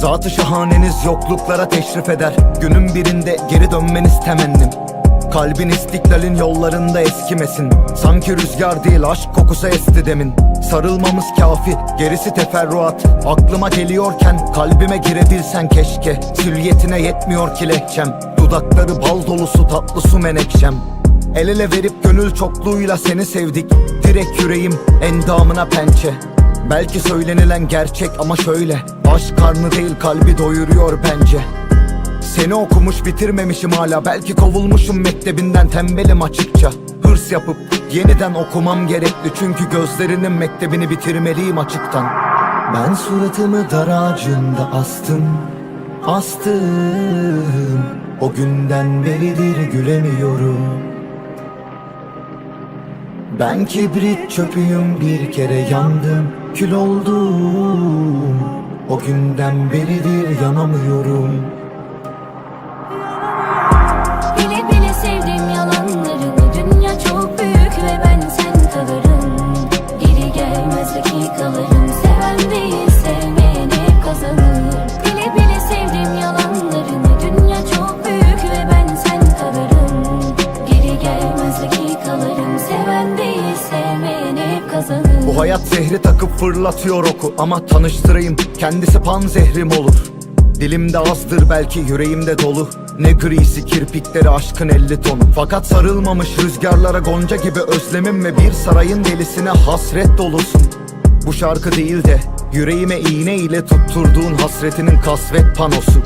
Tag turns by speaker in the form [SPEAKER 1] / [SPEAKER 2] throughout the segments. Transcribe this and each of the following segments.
[SPEAKER 1] Zatı şahaneniz yokluklara teşrif eder. Günün birinde geri dönmeniz temennim. Kalbin istiklalin yollarında eskimesin. Sanki rüzgar değil aşk kokusu esti demin. Sarılmamız kafi gerisi teferruat. Aklıma geliyorken kalbime girebilsen keşke. Süliyetine yetmiyor ki lehçem Dudakları bal dolusu tatlı su menekşem. El ele verip gönül çokluğuyla seni sevdik. Direkt yüreğim endamına pençe Belki söylenilen gerçek ama şöyle. Aşk karnı değil kalbi doyuruyor bence. Seni okumuş bitirmemişim hala. Belki kovulmuşum mektebinden tembelim açıkça. Hırs yapıp yeniden okumam gerekli. Çünkü gözlerinin mektebini bitirmeliyim açıktan. Ben suratımı dar ağacında astım Astım. O günden beridir gülemiyorum. Ben kibrit çöpüyüm bir kere yandım Kül oldum. O günden beridir yanamıyorum zehri takıp fırlatıyor oku. Ama tanıştırayım kendisi pan zehrim olur. Dilimde azdır belki yüreğimde dolu. Ne grisi kirpikleri aşkın elli tonu. Fakat sarılmamış rüzgarlara gonca gibi özlemim Ve bir sarayın delisine hasret dolusun. Bu şarkı değil de yüreğime iğne ile tutturduğun hasretinin kasvet panosu.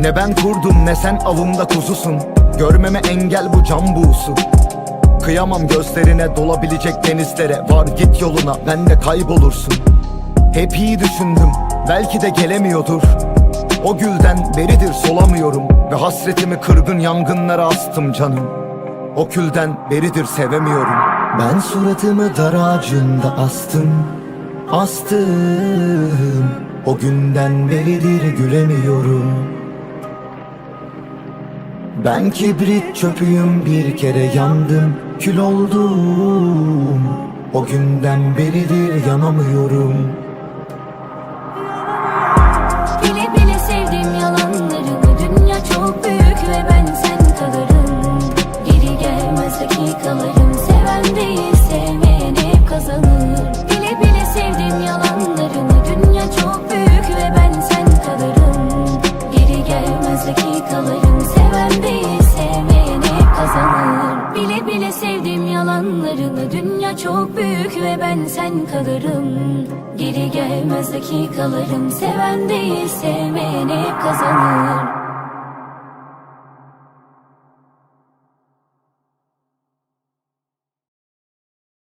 [SPEAKER 1] Ne ben kurdum ne sen avımda kuzusun. Görmeme engel bu can buğusu Kıyamam gözlerine dolabilecek denizlere Var git yoluna ben de kaybolursun. Hep iyi düşündüm belki de gelemiyordur. O gülden beridir solamıyorum Ve hasretimi kırgın yangınlara astım canım. O külden beridir sevemiyorum. Ben suratımı dar ağacında astım Astım. O günden beridir gülemiyorum ben kibrit çöpüyüm bir kere yandım Kül oldum. O günden beridir yanamıyorum
[SPEAKER 2] çok büyük ve ben sen kalırım. Geri gelmez dakikalarım. Seven değil sevmeyen hep kazanır